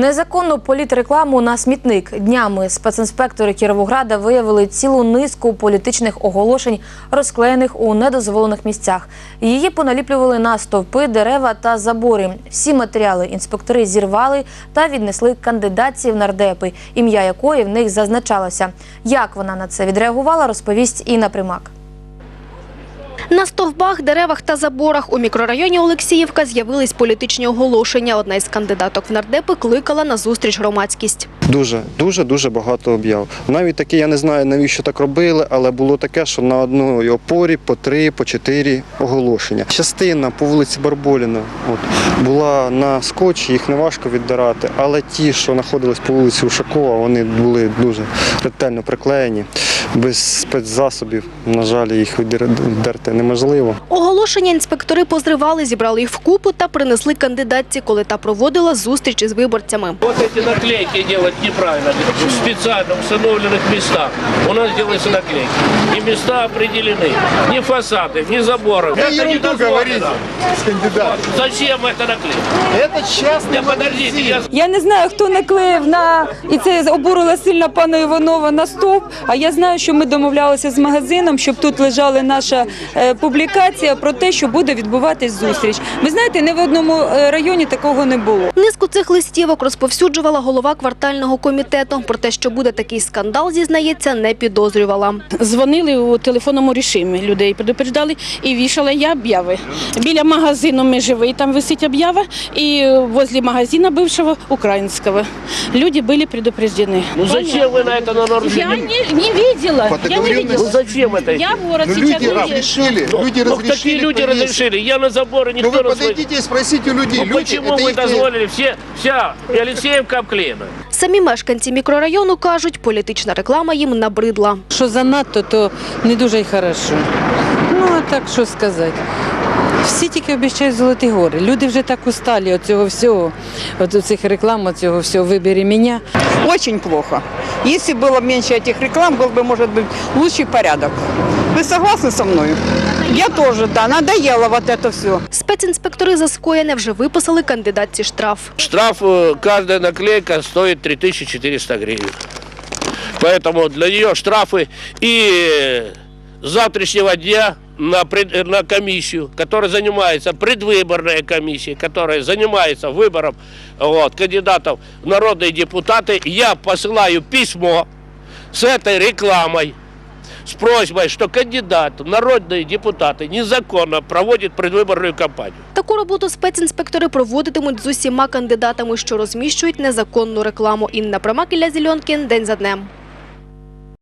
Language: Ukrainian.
Незаконну політрекламу на смітник днями спецінспектори Кіровограда виявили цілу низку політичних оголошень, розклеєних у недозволених місцях. Її поналіплювали на стовпи, дерева та забори. Всі матеріали інспектори зірвали та віднесли кандидатці в нардепи, ім'я якої в них зазначалося. Як вона на це відреагувала, розповість Інна Примак. На стовбах, деревах та заборах у мікрорайоні Олексіївка з'явились політичні оголошення. Одна із кандидаток в нардепи кликала на зустріч громадськість. Дуже, дуже, дуже багато об'яв. Навіть таке, я не знаю, навіщо так робили, але було таке, що на одній опорі по три, по чотири оголошення. Частина по вулиці Барболіна от, була на скотчі, їх не важко віддирати, але ті, що знаходились по вулиці Ушакова, вони були дуже ретельно приклеєні. Без спецзасобів, на жаль, їх віддерти неможливо. Оголошення інспектори позривали, зібрали їх вкупу та принесли кандидатці, коли та проводила зустріч із виборцями. Вот эти наклейки делать неправильно. В специально установленных местах у нас делаются наклейки. И места определены. Ни фасады, ни заборы. Вы ерунду говорите с кандидатом. Зачем это наклейка? Это частный Да подождите, я Я не знаю, хто наклеїв на і це обурило сильно пана Іванова на стовп. А я знаю, що ми домовлялися з магазином, щоб тут лежала наша е, публікація про те, що буде відбуватись зустріч. Ви знаєте, ні в одному е, районі такого не було. Низку цих листівок розповсюджувала голова квартального комітету. Про те, що буде такий скандал, зізнається, не підозрювала. Дзвонили у телефонному режимі, людей предупреждали і вішала я об'яви. Біля магазину ми живі, там висить об'ява, і возле магазина бывшего українського. Люди були предупреждені. Ну зачем вы на это Я нарушили? не, не видела. По Я не договоренности- Ну видела. зачем это? Я в город Ну, сейчас люди не разрешили, Ну, люди ну, разрешили такие люди повесить. разрешили. Я на заборы Ну никто вы не слышит. подойдите и спросите у людей. Ну Люди, почему это вы их- дозволили? Все, вся Алексеевка обклеена. Самі мешканці мікрорайону кажуть, політична реклама їм набридла. Що занадто, то не дуже й хорошо. Ну, а так що сказати. Всі тільки обіцяють золоті гори. Люди вже так усталі від цього всього, від цих реклам, від цього всього «Вибери мене». Очень плохо. Если было меньше этих реклам, был бы, может быть, лучший порядок. Вы согласны со мной? Я тоже, да. Надоело вот это все. Спецінспектори за скоєне вже виписали кандидатці штраф. Штраф, э, каждая наклейка стоит 3400 гривен. Поэтому для нее штрафы и с завтрашнего дня на, пред- на комиссию, которая занимается, предвыборная комиссия, которая занимается выбором вот, кандидатов в народные депутаты, я посылаю письмо с этой рекламой, с просьбой, что кандидат в народные депутаты незаконно проводит предвыборную кампанию. Таку роботу спецінспектори проводитимуть з усіма кандидатами, що розміщують незаконну рекламу. Інна Примак, Ілля Зільонкін. День за днем.